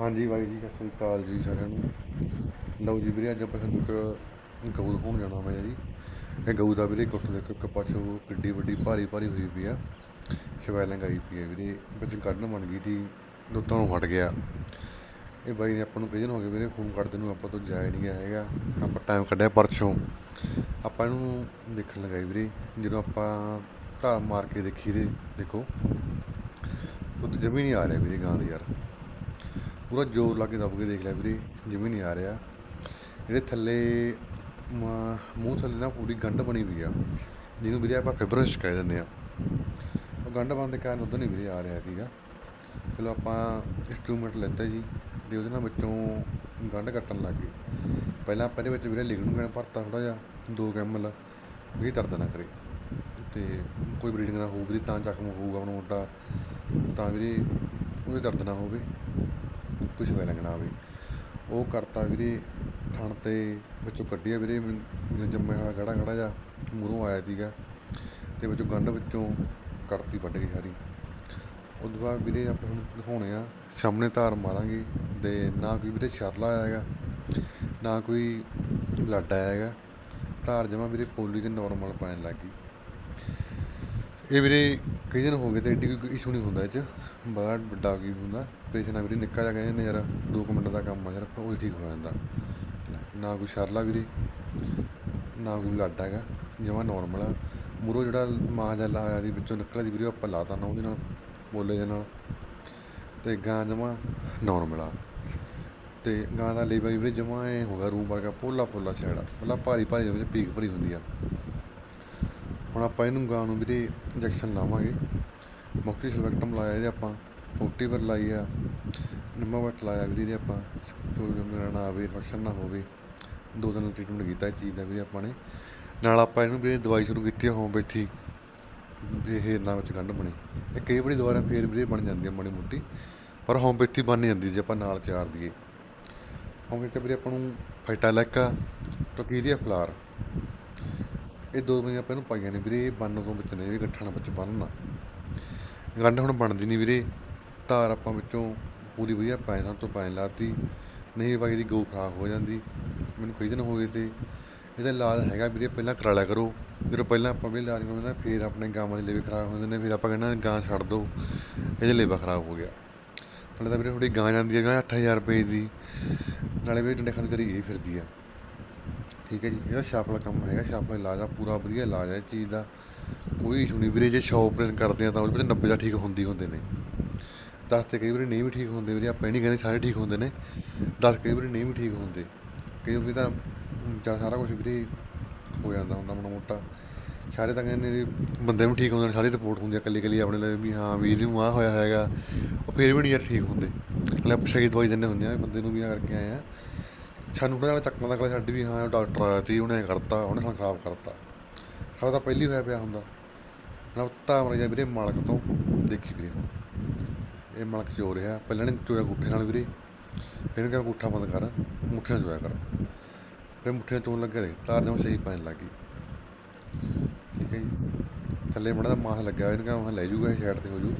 ਹਾਂਜੀ ਬਾਈ ਜੀ, ਸਤਿ ਸ਼੍ਰੀ ਅਕਾਲ ਜੀ ਸਾਰਿਆਂ ਨੂੰ। ਲਓ ਜੀ ਵੀਰੇ, ਅੱਜ ਆਪਾਂ ਤੁਹਾਨੂੰ ਇੱਕ ਗਊ ਦਿਖਾਉਣ ਜਾਣਾ ਮੈਂ ਜੀ। ਇਹ ਗਊ ਦਾ ਵੀਰੇ ਗੁੱਟ ਦੇਖੋ, ਇੱਕ ਪਾਛੋ ਕਿੱਡੀ ਵੱਡੀ ਭਾਰੀ ਭਾਰੀ ਹੋਈ ਪਈ ਆ। ਸ਼ਵੈਲਿੰਗ ਆਈ ਪਈ ਆ ਵੀਰੇ। ਵਿੱਚ ਕੱਢਣ ਬਣ ਗਈ ਤੀ ਦੁੱਧਾਂ ਨੂੰ ਹਟ ਗਿਆ। ਇਹ ਬਾਈ ਨੇ ਆਪਾਂ ਨੂੰ ਕਈ ਹੋ ਗਏ ਵੀਰੇ, ਫੋਨ ਕਰਦੇ ਨੂੰ ਆਪਾਂ ਤੋਂ ਜਾਇਆ ਨਹੀਂ ਗਿਆ ਹੈਗਾ। ਆਪਾਂ ਟਾਈਮ ਕੱਢਿਆ ਪਰਸੋਂ। ਆਪਾਂ ਇਹਨੂੰ ਦੇਖਣ ਲਗਾਈ ਵੀਰੇ, ਜਦੋਂ ਆਪਾਂ ਧਾ ਮਾਰ ਕੇ ਦੇਖੀ ਦੇ ਦੇਖੋ ਉਹ ਤਾਂ ਜਮੀ ਨਹੀਂ ਆ ਰਿਹਾ ਵੀਰੇ ਗਾਂ ਦੇ ਯਾਰ। ਪੂਰਾ ਜ਼ੋਰ ਲਾ ਕੇ ਦੱਬ ਕੇ ਦੇਖ ਲਿਆ ਵੀਰੇ, ਜਿਵੇਂ ਨਹੀਂ ਆ ਰਿਹਾ। ਇਹਦੇ ਥੱਲੇ ਮ- ਮੂੰਹ ਥੱਲੇ ਨਾ ਪੂਰੀ ਗੰਢ ਬਣੀ ਹੋਈ ਆ, ਜਿਹਨੂੰ ਵੀਰੇ ਆਪਾਂ ਫਿਬਰਸ ਕਹਿ ਦਿੰਦੇ ਆ। ਉਹ ਗੰਢ ਬਣ ਦੇ ਕਾਰਨ ਉਧਰ ਨਹੀਂ ਵੀਰੇ ਆ ਰਿਹਾ ਸੀਗਾ। ਚਲੋ ਆਪਾਂ ਇੰਸਟਰੂਮੈਂਟ ਲੈਤਾ ਜੀ, ਤੇ ਉਹਦੇ ਨਾਲ ਵਿੱਚੋਂ ਗੰਢ ਕੱਟਣ ਲੱਗ ਗਏ। ਪਹਿਲਾਂ ਆਪਾਂ ਇਹਦੇ ਵਿੱਚ ਵੀਰੇ ਲਿਗਨ ਗਣ ਭਰਤਾ ਥੋੜਾ ਜਿਹਾ 2 ਕੈਮਲ ਵੀ ਦਰਦ ਨਾ ਕਰੇ। ਤੇ ਕੋਈ ਬਰੀਡਿੰਗ ਨਾ ਹੋਊ ਵੀਰੇ, ਤਾਂ ਜ਼ਖਮ ਹੋਊਗਾ ਉਹਨੂੰ ਮੋਟਾ ਤਾਂ ਵੀਰੇ ਉਹਦੇ ਦਰਦ ਨਾ ਹੋਵੇ। ਕੁਝ ਪੈ ਲੱਗਣਾ ਵੀ। ਉਹ ਕਰਤਾ ਵੀਰੇ, ਥਣ ਤੇ ਵਿੱਚੋਂ ਕੱਢਿਆ ਵੀਰੇ, ਮੈਨੂੰ ਜੰਮਿਆ ਹੋਇਆ ਗੜਾ ਗੜਾ ਜਾ ਮੂਹਰੋਂ ਆਇਆ ਸੀਗਾ ਤੇ ਵਿੱਚੋਂ ਗੰਢ ਵਿੱਚੋਂ ਕਰਤੀ ਵੱਢ ਗਈ ਸਾਰੀ। ਉਸ ਤੋਂ ਬਾਅਦ ਵੀਰੇ ਆਪਾਂ ਹੁਣ ਦਿਖਾਉਣੇ ਆ, ਸਾਹਮਣੇ ਧਾਰ ਮਾਰਾਂਗੇ ਤੇ ਨਾ ਕੋਈ ਵੀਰੇ ਸ਼ਰਲਾ ਆਇਆ ਹੈਗਾ, ਨਾ ਕੋਈ ਬਲੱਡ ਆਇਆ ਹੈਗਾ। ਧਾਰ ਜਮਾ ਵੀਰੇ ਪੋਲੀ ਤੇ ਨਾਰਮਲ ਪੈਣ ਲੱਗ ਗਈ। ਇਹ ਵੀਰੇ ਕਈ ਦਿਨ ਹੋ ਗਏ ਤੇ ਐਡੀ ਕੋਈ ਇਸ਼ੂ ਨਹੀਂ ਹੁੰਦਾ ਇਹ ਚ। ਬੜਾ ਵੱਡਾ ਕੀ ਹੁੰਦਾ ਪੇਸ਼ੈਂਟ ਆ ਵੀਰੇ, ਨਿੱਕਾ ਜਿਹਾ ਕਹਿੰਦੇ ਨੇ ਯਾਰ 2 ਮਿੰਟ ਦਾ ਕੰਮ ਆ ਯਾਰ ਉਹ ਠੀਕ ਹੋ ਜਾਂਦਾ। ਨਾ ਕੋਈ ਸ਼ਰਲਾ ਵੀਰੇ, ਨਾ ਕੋਈ ਬਲੱਡ ਹੈਗਾ, ਜਮਾ ਨਾਰਮਲ ਆ। ਮੂਰੋ ਜਿਹੜਾ ਮਾਂ ਜਾਂ ਲਾਇਆ ਦੀ ਵਿੱਚੋਂ ਨਿਕਲਿਆ ਦੀ ਵੀਰੇ, ਉਹ ਆਪਾਂ ਲਾਤਾ ਨਾ ਉਹਦੇ ਨਾਲ, ਬੋਲੇ ਦੇ ਨਾਲ। ਤੇ ਗਾਂ ਜਮਾ ਨਾਰਮਲ ਆ। ਤੇ ਗਾਂ ਦਾ ਲੇਵਾ ਵੀਰੇ ਜਮਾ ਐ ਹੋਗਾ ਰੂਮ ਵਰਗਾ, ਪੋਲਾ ਪੋਲਾ ਛੇੜਾ ਪਹਿਲਾਂ ਭਾਰੀ ਭਾਰੀ ਦੇ ਵਿੱਚ ਪੀਕ ਭਰੀ ਹੁੰਦੀ ਆ। ਹੁਣ ਆਪਾਂ ਇਹਨੂੰ ਗਾਂ ਨੂੰ ਵੀਰੇ ਇੰਜੈਕਸ਼ਨ ਲਾਵਾਂਗੇ। ਮੁਕਤੀ ਸਲਵੈਕਟਮ ਲਾਇਆ ਇਹਦੇ ਆਪਾਂ, ਪੋਟੀ ਪਰ ਲਾਈ ਆ, ਨਿੰਮਾ ਵਟ ਲਾਇਆ ਵੀਰੇ ਇਹਦੇ ਆਪਾਂ ਕੋਈ ਵੀ ਨਾ ਆਵੇ ਇਨਫੈਕਸ਼ਨ ਨਾ ਹੋਵੇ, ਦੋ ਦਿਨ ਟ੍ਰੀਟਮੈਂਟ ਕੀਤਾ ਇਹ ਚੀਜ਼ ਦਾ ਵੀਰੇ ਆਪਾਂ ਨੇ। ਨਾਲ ਆਪਾਂ ਇਹਨੂੰ ਵੀਰੇ ਦਵਾਈ ਸ਼ੁਰੂ ਕੀਤੀ ਆ ਹੋਮਪੈਥੀ ਵੀ ਇਹ ਨਾ ਵਿੱਚ ਗੰਢ ਬਣੀ। ਇਹ ਕਈ ਵਾਰੀ ਦੁਬਾਰਾ ਫੇਰ ਵੀਰੇ ਬਣ ਜਾਂਦੀ ਆ ਮਾੜੀ ਮੋਟੀ, ਪਰ ਹੋਮਪੈਥੀ ਬਣ ਨਹੀਂ ਜਾਂਦੀ ਜੇ ਆਪਾਂ ਨਾਲ ਚਾਰ ਦਈਏ ਹੋਮਪੈਥੀ ਵੀਰੇ ਆਪਾਂ ਨੂੰ ਫਾਈਟਾਲੈਕਾ ਟੋਕੀਰੀਆ, ਫਲਾਰ। ਇਹ ਦੋ ਦਵਾਈਆਂ ਆਪਾਂ ਇਹਨੂੰ ਪਾਈਆਂ ਨੇ ਵੀਰੇ, ਇਹ ਬੰਨ ਤੋਂ ਵਿੱਚ ਨੇ ਵੀ ਗੱਠਾਂ ਵਿੱਚ ਬੰਨਣਾ। ਗੰਢ ਹੁਣ ਬਣਦੀ ਨਹੀਂ ਵੀਰੇ। ਧਾਰ ਆਪਾਂ ਵਿੱਚੋਂ ਪੂਰੀ ਵਧੀਆ ਪੈਸਾਂ ਤੋਂ ਪੈਣ ਲਾਤੀ। ਨਹੀਂ ਬਾਕੀ ਦੀ ਗਊ ਖਰਾਬ ਹੋ ਜਾਂਦੀ। ਮੈਨੂੰ ਕਈ ਦਿਨ ਹੋ ਗਏ ਤੇ ਇਹਦਾ ਇਲਾਜ ਹੈਗਾ ਵੀਰੇ, ਪਹਿਲਾਂ ਕਰਾ ਲਿਆ ਕਰੋ। ਜਦੋਂ ਪਹਿਲਾਂ ਆਪਾਂ ਵੀ ਇਲਾਜ ਕਰਾਉਂਦੇ ਫਿਰ ਆਪਣੇ ਗਾਵਾਂ ਦੇ ਲੇਵੇ ਖਰਾਬ ਹੋ ਜਾਂਦੇ ਨੇ, ਫਿਰ ਆਪਾਂ ਕਹਿੰਦੇ ਗਾਂ ਛੱਡ ਦਿਓ, ਇਹਦੇ ਲੇਵਾ ਖਰਾਬ ਹੋ ਗਿਆ। ਨਾਲੇ ਤਾਂ ਵੀਰੇ ਥੋੜੀ ਗਾਂ ਜਾਂਦੀ ਹੈ, ਗਾਂ 8000 ਰੁਪਏ ਦੀ। ਨਾਲੇ ਵੀ ਡੰਡੇ ਖਾਣ ਕਰੀ ਇਹ ਫਿਰਦੀ ਆ। ਠੀਕ ਹੈ ਜੀ, ਇਹਦਾ ਛਾਪਲਾ ਕੰਮ ਹੈਗਾ, ਛਾਪਲਾ ਇਲਾਜ ਆ, ਪੂਰਾ ਵਧੀਆ ਇਲਾਜ ਹੈ ਇਸ ਚੀਜ਼ ਦਾ। ਕੋਈ ਇਸ਼ੂ ਨਹੀਂ ਵੀਰੇ, ਜੇ ਸ਼ੌਪ ਆਪਰੇਸ਼ਨ ਕਰਦੇ ਆ ਤਾਂ ਉਹਦੇ ਵਿੱਚ 90 ਦਾ ਠੀਕ ਹੁੰਦੀ ਹੁੰਦੇ ਨੇ। 10 ਤੇ ਕਈ ਵਾਰੀ ਨਹੀਂ ਵੀ ਠੀਕ ਹੁੰਦੇ ਵੀਰੇ, ਆਪਾਂ ਇਹ ਨਹੀਂ ਕਹਿੰਦੇ ਸਾਰੇ ਠੀਕ ਹੁੰਦੇ ਨੇ। 10 ਕਈ ਵਾਰੀ ਨਹੀਂ ਵੀ ਠੀਕ ਹੁੰਦੇ। ਕਈ ਵਾਰੀ ਤਾਂ ਜਾਂ ਸਾਰਾ ਕੁਝ ਵੀਰੇ ਹੋ ਜਾਂਦਾ ਹੁੰਦਾ ਮਾੜਾ ਮੋਟਾ। ਸਾਰੇ ਤਾਂ ਕਹਿੰਦੇ ਨੇ ਵੀ ਬੰਦੇ ਨੂੰ ਠੀਕ ਹੁੰਦੇ ਨੇ, ਸਾਰੀ ਰਿਪੋਰਟ ਹੁੰਦੀ ਆ ਕੱਲੀ ਕੱਲੀ ਆਪਣੇ ਲਈ ਵੀ ਹਾਂ ਵੀ ਇਹਨੂੰ ਆਹ ਹੋਇਆ ਹੈਗਾ। ਉਹ ਫਿਰ ਵੀ ਨਹੀਂ ਯਾਰ ਠੀਕ ਹੁੰਦੇ। ਲੈ ਆਪਾਂ ਸਹੀ ਦਵਾਈ ਦਿੰਦੇ ਹੁੰਦੇ ਆ ਵੀ ਬੰਦੇ ਨੂੰ ਵੀ ਆ ਕਰਕੇ ਆਏ ਆ। ਸਾਨੂੰ ਥੋੜ੍ਹਾ ਜਿਹਾ ਚੱਕਣਾ ਦਾ ਕੋਲ ਸਾਡੀ ਵੀ ਹਾਂ, ਡਾਕਟਰ ਆਇਆ ਸੀ, ਉਹਨੇ ਕਰਤਾ, ਉਹਨੇ ਸਾਨੂੰ ਖਰਾਬ ਕਰਤਾ। ਸਾਡਾ ਤਾਂ ਪਹਿਲੀ ਹੋਇਆ ਪਿਆ ਹੁੰਦਾ। ਨਾ ਉੱਤਾ ਮਰ ਜਾ ਵੀਰੇ ਮਾਲਕ ਤੋਂ ਦੇਖੀ ਵੀਰੇ। ਹੁਣ ਇਹ ਮਾਲਕ ਚੋ ਰਿਹਾ ਪਹਿਲਾਂ ਨੇ ਚੋਇਆ ਗੁੱਠੇ ਨਾਲ ਵੀਰੇ। ਫਿਰ ਇਹਨੂੰ ਕਿਹਾ ਗੁੱਠਾ ਬੰਦ ਕਰ ਮੁੱਠੀਆਂ ਚੋਇਆ ਕਰ। ਫਿਰ ਮੁੱਠੀਆਂ ਚੋਣ ਲੱਗਿਆ ਦੇ ਤਾਰ ਜਮ ਸਹੀ ਪੈਣ ਲੱਗੀ ਠੀਕ ਹੈ ਜੀ। ਥੱਲੇ ਮੜਾ ਦਾ ਮਾਸ ਲੱਗਿਆ ਹੋਇਆ, ਇਹਨੂੰ ਕਿਹਾ ਮੈਂ ਲੈ ਜੂਗਾ ਇਹ ਸਾਈਡ ਤੇ ਹੋ ਜੂ।